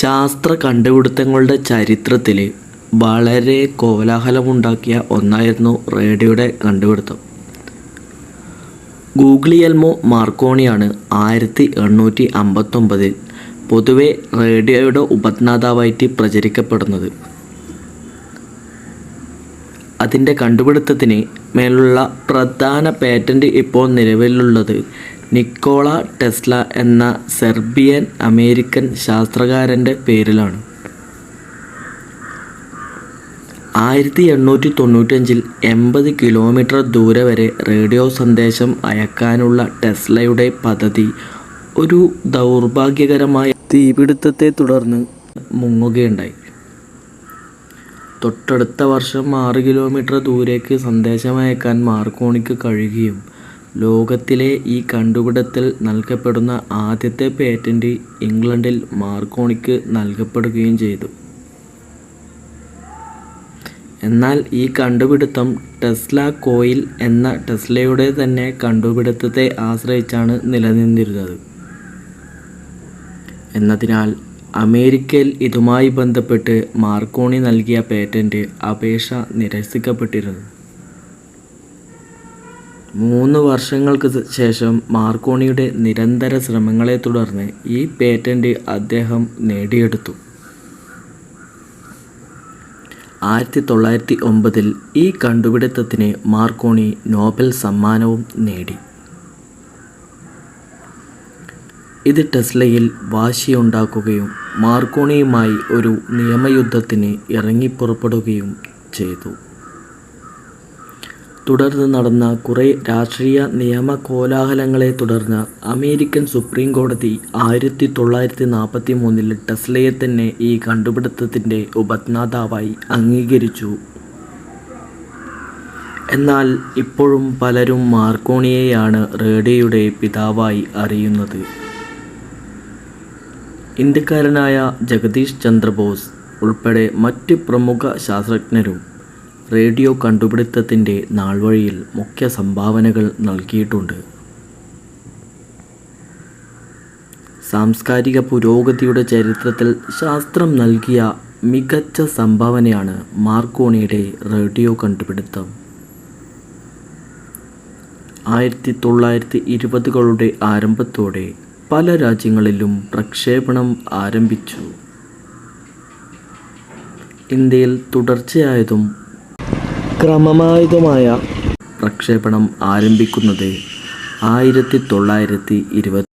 ശാസ്ത്ര കണ്ടുപിടുത്തങ്ങളുടെ ചരിത്രത്തിൽ വളരെ കോലാഹലമുണ്ടാക്കിയ ഒന്നായിരുന്നു റേഡിയോയുടെ കണ്ടുപിടുത്തം. ഗൂഗ്ലിയൽമോ മാർക്കോണിയാണ് ആയിരത്തി എണ്ണൂറ്റി അമ്പത്തൊമ്പതിൽ പൊതുവെ റേഡിയോയുടെ ഉപജ്ഞാതാവായിട്ട് പ്രചരിക്കപ്പെടുന്നത്. അതിന്റെ കണ്ടുപിടുത്തത്തിന് മേലുള്ള പ്രധാന പേറ്റന്റ് ഇപ്പോൾ നിലവിലുള്ളത് നിക്കോള ടെസ്ല എന്ന സെർബിയൻ അമേരിക്കൻ ശാസ്ത്രകാരന്റെ പേരിലാണ്. ആയിരത്തി എണ്ണൂറ്റി തൊണ്ണൂറ്റഞ്ചിൽ എൺപത് കിലോമീറ്റർ ദൂരെ വരെ റേഡിയോ സന്ദേശം അയക്കാനുള്ള ടെസ്ലയുടെ പദ്ധതി ഒരു ദൗർഭാഗ്യകരമായ തീപിടുത്തത്തെ തുടർന്ന് മുങ്ങുകയുണ്ടായി. തൊട്ടടുത്ത വർഷം ആറ് കിലോമീറ്റർ ദൂരേക്ക് സന്ദേശം അയക്കാൻ മാർക്കോണിക്ക് കഴിയുകയും ലോകത്തിലെ ഈ കണ്ടുപിടുത്തത്തിൽ നൽകപ്പെടുന്ന ആദ്യത്തെ പേറ്റന്റ് ഇംഗ്ലണ്ടിൽ മാർക്കോണിക്ക് നൽകപ്പെടുകയും ചെയ്തു. എന്നാൽ ഈ കണ്ടുപിടുത്തം ടെസ്ല കോയിൽ എന്ന ടെസ്ലയുടെ തന്നെ കണ്ടുപിടുത്തത്തെ ആശ്രയിച്ചാണ് നിലനിന്നിരുന്നത്. എന്നതിനാൽ അമേരിക്കയിൽ ഇതുമായി ബന്ധപ്പെട്ട് മാർക്കോണി നൽകിയ പേറ്റന്റ് അപേക്ഷ നിരസിക്കപ്പെട്ടിരുന്നു. മൂന്ന് വർഷങ്ങൾക്ക് ശേഷം മാർക്കോണിയുടെ നിരന്തര ശ്രമങ്ങളെ തുടർന്ന് ഈ പേറ്റന്റ് അദ്ദേഹം നേടിയെടുത്തു. ആയിരത്തി തൊള്ളായിരത്തി ഒമ്പതിൽ ഈ കണ്ടുപിടുത്തത്തിന് മാർക്കോണി നോബൽ സമ്മാനവും നേടി. ഇത് ടെസ്ലയിൽ വാശിയുണ്ടാക്കുകയും മാർക്കോണിയുമായി ഒരു നിയമയുദ്ധത്തിന് ഇറങ്ങിപ്പുറപ്പെടുകയും ചെയ്തു. തുടർന്ന് നടന്ന കുറേ രാഷ്ട്രീയ നിയമ കോലാഹലങ്ങളെ തുടർന്ന് അമേരിക്കൻ സുപ്രീം കോടതി ആയിരത്തി തൊള്ളായിരത്തി നാൽപ്പത്തി മൂന്നിൽ ടെസ്ലയെ തന്നെ ഈ കണ്ടുപിടുത്തത്തിന്റെ ഉപജ്ഞാതാവായി അംഗീകരിച്ചു. എന്നാൽ ഇപ്പോഴും പലരും മാർക്കോണിയെയാണ് റേഡിയോയുടെ പിതാവായി അറിയുന്നത്. ഇന്ത്യക്കാരനായ ജഗദീഷ് ചന്ദ്രബോസ് ഉൾപ്പെടെ മറ്റ് പ്രമുഖ ശാസ്ത്രജ്ഞരും റേഡിയോ കണ്ടുപിടുത്തത്തിന്റെ നാൾവഴിയിൽ മുഖ്യ സംഭാവനകൾ നൽകിയിട്ടുണ്ട്. സാംസ്കാരിക പുരോഗതിയുടെ ചരിത്രത്തിൽ ശാസ്ത്രം നൽകിയ മികച്ച സംഭാവനയാണ് മാർക്കോണിയുടെ റേഡിയോ കണ്ടുപിടുത്തം. ആയിരത്തി തൊള്ളായിരത്തി ഇരുപതുകളുടെ ആരംഭത്തോടെ പല രാജ്യങ്ങളിലും പ്രക്ഷേപണം ആരംഭിച്ചു. ഇന്ത്യയിൽ തുടർച്ചയായതും ക്രമമായതുമായ പ്രക്ഷേപണം ആരംഭിക്കുന്നത് ആയിരത്തി തൊള്ളായിരത്തി ഇരുപത്തി